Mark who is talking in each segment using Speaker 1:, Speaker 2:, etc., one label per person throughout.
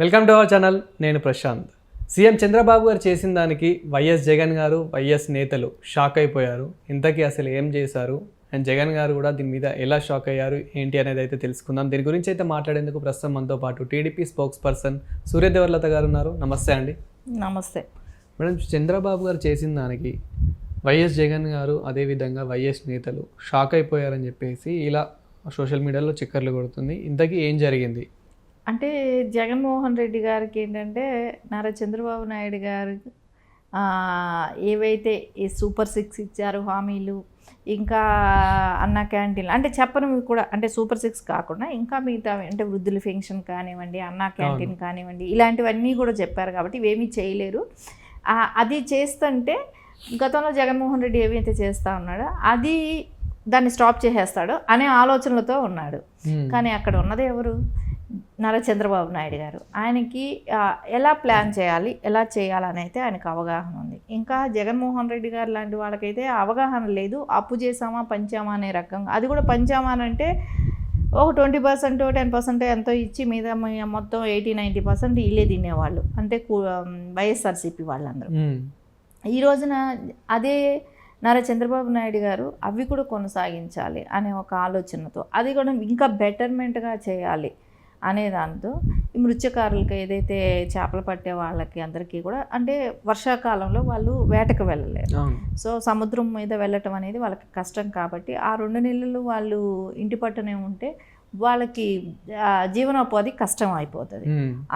Speaker 1: Welcome to our channel నేను Prashanth. CM Chandrababu గారు చేసిన దానికి వైఎస్ జగన్ గారు వైఎస్ నేతలు షాక్ అయిపోయారు. ఇంతకీ అసలు ఏం చేశారు? అండ్ జగన్ గారు కూడా దీని మీద ఎలా షాక్ అయ్యారు? ఏంటి అనేది అయితే తెలుసుకుందాం. దీని గురించి అయితే మాట్లాడేందుకు ప్రస్తుతం మనతో పాటు టీడీపీ స్పోక్స్ పర్సన్ సూర్యదేవర్లత గారు ఉన్నారు. నమస్తే అండి.
Speaker 2: నమస్తే.
Speaker 1: మేడం చంద్రబాబు గారు చేసిన దానికి వైఎస్ జగన్ గారు అదేవిధంగా వైఎస్ నేతలు షాక్ అయిపోయారని చెప్పేసి ఇలా సోషల్ మీడియాలో చక్కర్లు కొడుతుంది. ఇంతకీ ఏం జరిగింది?
Speaker 2: అంటే జగన్మోహన్ రెడ్డి గారికి ఏంటంటే నారా చంద్రబాబు నాయుడు గారు ఏవైతే ఈ సూపర్ సిక్స్ ఇచ్చారు హామీలు ఇంకా అన్న క్యాంటీన్ అంటే చెప్పనివి కూడా అంటే సూపర్ సిక్స్ కాకుండా ఇంకా మిగతా అంటే వృద్ధుల పెన్షన్ కానివ్వండి అన్న క్యాంటీన్ కానివ్వండి ఇలాంటివన్నీ కూడా చెప్పారు కాబట్టి ఇవేమీ చేయలేరు. అది చేస్తుంటే గతంలో జగన్మోహన్ రెడ్డి ఏవైతే చేస్తూ ఉన్నాడో అది దాన్ని స్టాప్ చేసేస్తాడు అనే ఆలోచనలతో ఉన్నాడు. కానీ అక్కడ ఉన్నది ఎవరు? నారా చంద్రబాబు నాయుడు గారు. ఆయనకి ఎలా ప్లాన్ చేయాలి ఎలా చేయాలని అయితే ఆయనకు అవగాహన ఉంది. ఇంకా జగన్మోహన్ రెడ్డి గారు లాంటి వాళ్ళకైతే అవగాహన లేదు. అప్పు చేసామా పంచామా అనే రకంగా. అది కూడా పంచామా అని అంటే ఒక ట్వంటీ పర్సెంట్ టెన్ పర్సెంట్ ఎంతో ఇచ్చి మీద మొత్తం ఎయిటీ నైంటీ పర్సెంట్ ఇల్లే తినేవాళ్ళు. అంటే వైఎస్ఆర్సీపీ వాళ్ళందరూ. ఈ రోజున అదే నారా చంద్రబాబు నాయుడు గారు అవి కూడా కొనసాగించాలి అనే ఒక ఆలోచనతో అది కూడా ఇంకా బెటర్మెంట్గా చేయాలి. అనే దాంతో ఈ మృత్యకారులకి ఏదైతే చేపలు పట్టే వాళ్ళకి అందరికీ కూడా అంటే వర్షాకాలంలో వాళ్ళు వేటకు వెళ్ళలేరు. సో సముద్రం మీద వెళ్ళటం అనేది వాళ్ళకి కష్టం కాబట్టి ఆ రెండు నెలలు వాళ్ళు ఇంటి పట్టునే ఉంటే వాళ్ళకి జీవనోపాధి కష్టం అయిపోతుంది.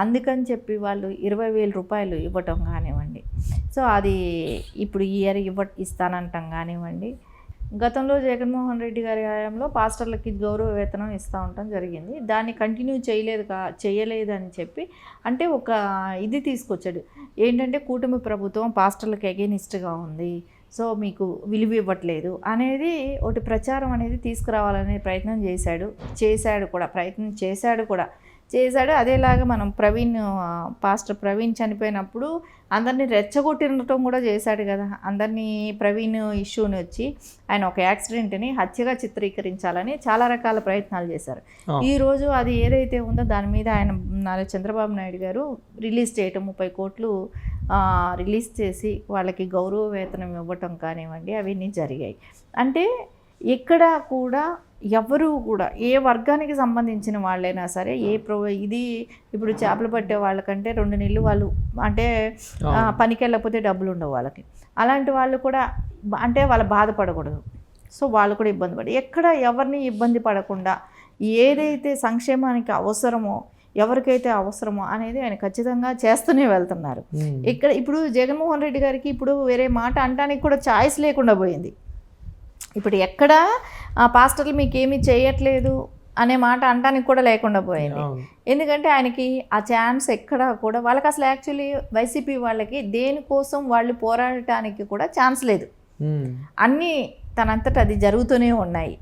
Speaker 2: అందుకని చెప్పి వాళ్ళు ఇరవై వేల రూపాయలు ఇవ్వటం కానివ్వండి. సో అది ఇప్పుడు ఇయర్ ఇవ్వ ఇస్తానంటాం కానివ్వండి. గతంలో జగన్మోహన్ రెడ్డి గారి హయాంలో పాస్టర్లకి గౌరవ వేతనం ఇస్తూ ఉండటం జరిగింది. దాన్ని కంటిన్యూ చేయలేదు కా చేయలేదని చెప్పి అంటే ఒక ఇది తీసుకొచ్చాడు. ఏంటంటే కూటమి ప్రభుత్వం పాస్టర్లకు ఎగెనిస్ట్గా ఉంది. సో మీకు విలువ ఇవ్వట్లేదు అనేది ఒకటి ప్రచారం అనేది తీసుకురావాలనే ప్రయత్నం చేశాడు. చేశాడు కూడా ప్రయత్నం చేశాడు కూడా. చేశాడు. అదేలాగా మనం ప్రవీణ్ పాస్టర్ ప్రవీణ్ చనిపోయినప్పుడు అందరినీ రెచ్చగొట్టినటం కూడా చేశాడు కదా. అందరినీ ప్రవీణ్ ఇష్యూని వచ్చి ఆయన ఒక యాక్సిడెంట్ని హత్యగా చిత్రీకరించాలని చాలా రకాల ప్రయత్నాలు చేశారు.
Speaker 1: అవును.
Speaker 2: ఈ రోజు అది ఏదైతే ఉందో దాని మీద ఆయన నారా చంద్రబాబు నాయుడు గారు రిలీజ్ చేయటం ముప్పై కోట్లు రిలీజ్ చేసి వాళ్ళకి గౌరవ వేతనం ఇవ్వటం కానివ్వండి అవన్నీ జరిగాయి. అంటే ఎక్కడ కూడా ఎవరు కూడా ఏ వర్గానికి సంబంధించిన వాళ్ళైనా సరే ఏ ప్రో ఇది ఇప్పుడు చేపలు పట్టే వాళ్ళకంటే రెండు నెలలు వాళ్ళు అంటే పనికి వెళ్ళకపోతే డబ్బులు ఉండవు వాళ్ళకి. అలాంటి వాళ్ళు కూడా అంటే వాళ్ళు బాధపడకూడదు. సో వాళ్ళు కూడా ఇబ్బంది పడి ఎక్కడ ఎవరిని ఇబ్బంది పడకుండా ఏదైతే సంక్షేమానికి అవసరమో ఎవరికైతే అవసరమో అనేది ఆయన ఖచ్చితంగా చేస్తూనే వెళ్తున్నారు. ఇక్కడ ఇప్పుడు జగన్మోహన్ రెడ్డి గారికి ఇప్పుడు వేరే మాట అంటానికి కూడా ఛాయిస్ లేకుండా పోయింది. ఇప్పుడు ఎక్కడ ఆ పాస్టర్లు మీకు ఏమీ చేయట్లేదు అనే మాట అంటానికి కూడా లేకుండా పోయింది. ఎందుకంటే ఆయనకి ఆ ఛాన్స్ ఎక్కడ కూడా వాళ్ళకి అసలు యాక్చువల్లీ వైసీపీ వాళ్ళకి దేనికోసం వాళ్ళు పోరాడటానికి కూడా ఛాన్స్ లేదు. అన్నీ తనంతట అది జరుగుతూనే ఉన్నాయి.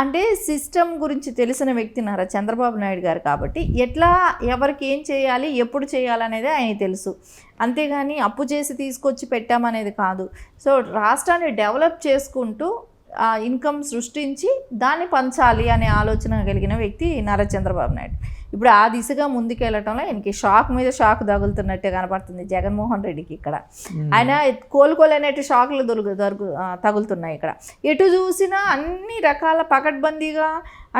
Speaker 2: అంటే సిస్టమ్ గురించి తెలిసిన వ్యక్తి నారా చంద్రబాబు నాయుడు గారు కాబట్టి ఎట్లా ఎవరికి ఏం చేయాలి ఎప్పుడు చేయాలనేది ఆయన తెలుసు. అంతేగాని అప్పు చేసి తీసుకొచ్చి పెట్టామనేది కాదు. సో రాష్ట్రాన్ని డెవలప్ చేసుకుంటూ ఇన్కమ్ సృష్టించి దాన్ని పంచాలి అనే ఆలోచన కలిగిన వ్యక్తి నారా చంద్రబాబు నాయుడు. ఇప్పుడు ఆ దిశగా ముందుకెళ్ళటంలో ఆయనకి షాక్ మీద షాక్ తగులుతున్నట్టే కనపడుతుంది జగన్మోహన్ రెడ్డికి ఇక్కడ. ఆయన కోలుకోలేనట్టు షాకులు దొరుకు దొరుకు తగులుతున్నాయి ఇక్కడ. ఎటు చూసినా అన్ని రకాల పకడ్బందీగా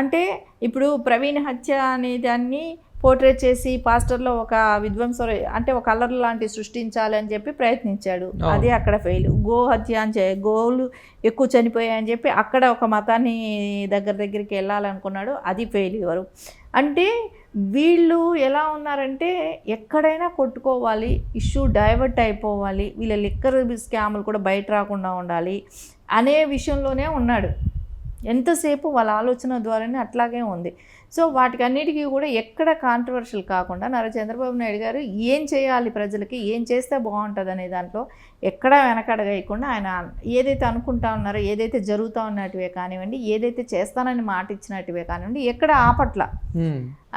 Speaker 2: అంటే ఇప్పుడు ప్రవీణ్ హత్య అనే దాన్ని పోర్ట్రేట్ చేసి పాస్టర్లో ఒక విధ్వంస అంటే ఒక అల్లర్ లాంటి సృష్టించాలి అని చెప్పి ప్రయత్నించాడు. అది అక్కడ ఫెయిల్ గో హత్య అని చె గోవులు ఎక్కువ చనిపోయాయని చెప్పి అక్కడ ఒక మతాన్ని దగ్గర దగ్గరికి వెళ్ళాలనుకున్నాడు. అది ఫెయిల్యూరు అంటే వీళ్ళు ఎలా ఉన్నారంటే ఎక్కడైనా కొట్టుకోవాలి ఇష్యూ డైవర్ట్ అయిపోవాలి వీళ్ళ లిక్కర్ స్కాములు కూడా బయట రాకుండా ఉండాలి అనే విషయంలోనే ఉన్నాడు. ఎంతసేపు వాళ్ళ ఆలోచన ద్వారానే అట్లాగే ఉంది. సో వాటికి అన్నిటికీ కూడా ఎక్కడ కాంట్రవర్షియల్ కాకుండా నారా చంద్రబాబు నాయుడు గారు ఏం చేయాలి ప్రజలకి ఏం చేస్తే బాగుంటుంది అనే దాంట్లో ఎక్కడా వెనకడగకుండా ఆయన ఏదైతే అనుకుంటా ఉన్నారో ఏదైతే జరుగుతూ ఉన్నట్టువే కానివ్వండి ఏదైతే చేస్తానని మాట ఇచ్చినట్టువే కానివ్వండి ఎక్కడ ఆపట్ల.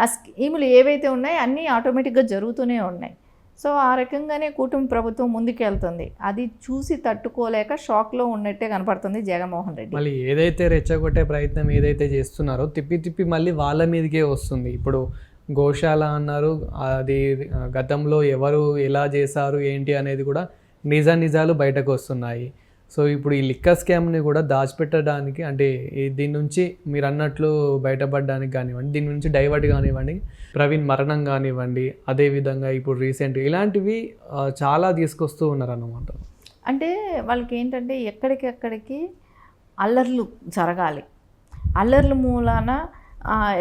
Speaker 2: ఆ స్కీములు ఏవైతే ఉన్నాయో అన్నీ ఆటోమేటిక్గా జరుగుతూనే ఉన్నాయి. సో ఆ రకంగానే కూటమి ప్రభుత్వం ముందుకెళ్తుంది. అది చూసి తట్టుకోలేక షాక్లో ఉన్నట్టే కనపడుతుంది జగన్మోహన్ రెడ్డి.
Speaker 1: మళ్ళీ ఏదైతే రెచ్చగొట్టే ప్రయత్నం ఏదైతే చేస్తున్నారో తిప్పి తిప్పి మళ్ళీ వాళ్ళ మీదకే వస్తుంది. ఇప్పుడు గోశాల అన్నారు అది గతంలో ఎవరు ఎలా చేశారు ఏంటి అనేది కూడా నిజ నిజాలు బయటకు వస్తున్నాయి. సో ఇప్పుడు ఈ లిక్క స్కామ్ని కూడా దాచిపెట్టడానికి అంటే దీని నుంచి మీరు అన్నట్లు బయటపడడానికి కానివ్వండి దీని నుంచి డైవర్ట్ కానివ్వండి ప్రవీణ్ మరణం కానివ్వండి అదేవిధంగా ఇప్పుడు రీసెంట్ ఇలాంటివి చాలా తీసుకొస్తూ ఉన్నారు అన్నమాట
Speaker 2: అంటే వాళ్ళకి ఏంటంటే ఎక్కడికెక్కడికి అల్లర్లు జరగాలి. అల్లర్ల మూలాన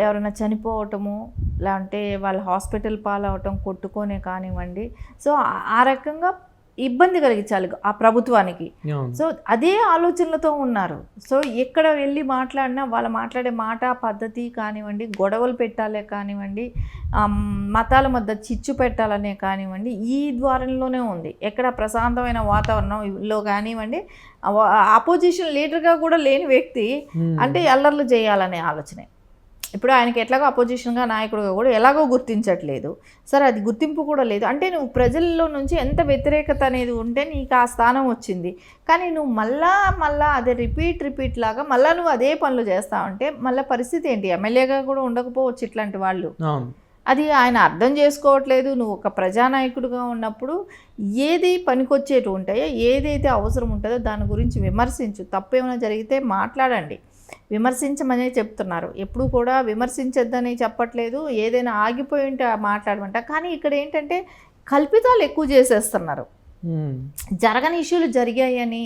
Speaker 2: ఎవరైనా చనిపోవటము లేదంటే వాళ్ళ హాస్పిటల్ పాలవటం కొట్టుకొనే కానివ్వండి. సో ఆ రకంగా ఇబ్బంది కలిగించాలి ఆ ప్రభుత్వానికి. సో అదే ఆలోచనలతో ఉన్నారు. సో ఎక్కడ వెళ్ళి మాట్లాడినా వాళ్ళు మాట్లాడే మాట పద్ధతి కానివ్వండి గొడవలు పెట్టాలే కానివ్వండి మతాల మధ్య చిచ్చు పెట్టాలనే కానివ్వండి ఈ ద్వారంలోనే ఉంది. ఎక్కడ ప్రశాంతమైన వాతావరణంలో కానివ్వండి అపోజిషన్ లీడర్గా కూడా లేని వ్యక్తి. అంటే అల్లర్లు చేయాలనే ఆలోచనే. ఇప్పుడు ఆయనకి ఎట్లాగో అపోజిషన్గా నాయకుడుగా కూడా ఎలాగో గుర్తించట్లేదు. సరే అది గుర్తింపు కూడా లేదు. అంటే నువ్వు ప్రజల్లో నుంచి ఎంత వ్యతిరేకత అనేది ఉంటే నీకు ఆ స్థానం వచ్చింది. కానీ నువ్వు మళ్ళా మళ్ళా అదే రిపీట్ రిపీట్ లాగా మళ్ళా నువ్వు అదే పనులు చేస్తావంటే మళ్ళీ పరిస్థితి ఏంటి? ఎమ్మెల్యేగా కూడా ఉండకపోవచ్చు ఇట్లాంటి వాళ్ళు. అది ఆయన అర్థం చేసుకోవట్లేదు. నువ్వు ఒక ప్రజానాయకుడిగా ఉన్నప్పుడు ఏది పనికొచ్చేటి ఉంటాయో ఏదైతే అవసరం ఉంటుందో దాని గురించి విమర్శించు. తప్పేమైనా జరిగితే మాట్లాడండి. విమర్శించమనే చెప్తున్నారు. ఎప్పుడు కూడా విమర్శించొద్దని చెప్పట్లేదు. ఏదైనా ఆగిపోయి ఉంటే మాట్లాడమంట. కానీ ఇక్కడ ఏంటంటే కల్పితాలు ఎక్కువ చేసేస్తున్నారు. జరగని ఇష్యూలు జరిగాయని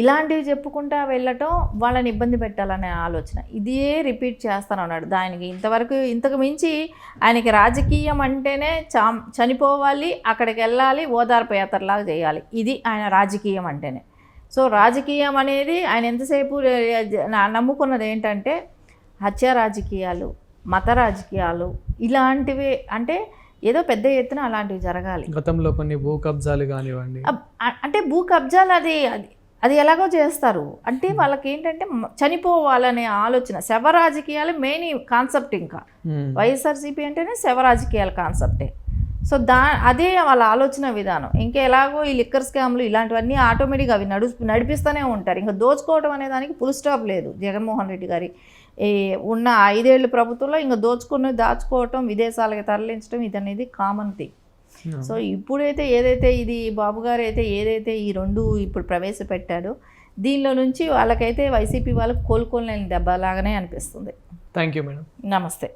Speaker 2: ఇలాంటివి చెప్పుకుంటా వెళ్ళటం వాళ్ళని ఇబ్బంది పెట్టాలనే ఆలోచన. ఇదే రిపీట్ చేస్తాను అన్నాడు దానికి ఇంతవరకు ఇంతకు మించి ఆయనకి రాజకీయం అంటేనే చా చనిపోవాలి అక్కడికి వెళ్ళాలి ఓదార్పు యాత్రలాగా చేయాలి. ఇది ఆయన రాజకీయం అంటేనే. సో రాజకీయం అనేది ఆయన ఎంతసేపు నమ్ముకున్నది ఏంటంటే హత్య రాజకీయాలు మత రాజకీయాలు ఇలాంటివి అంటే ఏదో పెద్ద ఎత్తున అలాంటివి జరగాలి.
Speaker 1: గతంలో కొన్ని భూ కబ్జాలు కానివ్వండి.
Speaker 2: అంటే భూ కబ్జాలు అది అది అది ఎలాగో చేస్తారు. అంటే వాళ్ళకి ఏంటంటే చనిపోవాలనే ఆలోచన. శవ రాజకీయాలు మెయిన్ కాన్సెప్ట్ ఇంకా. వైఎస్ఆర్సీపీ అంటేనే శవ రాజకీయాల కాన్సెప్టే. సో దా అదే వాళ్ళ ఆలోచన విధానం. ఇంకా ఎలాగో ఈ లిక్కర్ స్కామ్లు ఇలాంటివన్నీ ఆటోమేటిక్గా అవి నడు నడిపిస్తూనే ఉంటారు. ఇంకా దోచుకోవడం అనే దానికి ఫుల్ స్టాప్ లేదు. జగన్మోహన్ రెడ్డి గారి ఈ ఉన్న ఐదేళ్ళు ప్రభుత్వంలో ఇంకా దోచుకుని దాచుకోవటం విదేశాలకు తరలించడం ఇది అనేది కామన్ థింగ్. సో ఇప్పుడైతే ఏదైతే ఇది బాబు గారు అయితే ఏదైతే ఈ రెండు ఇప్పుడు ప్రవేశపెట్టాడో దీనిలో నుంచి వాళ్ళకైతే వైసీపీ వాళ్ళకి కోలుకోలేని దెబ్బలాగానే అనిపిస్తుంది.
Speaker 1: థ్యాంక్ యూ మేడం
Speaker 2: నమస్తే.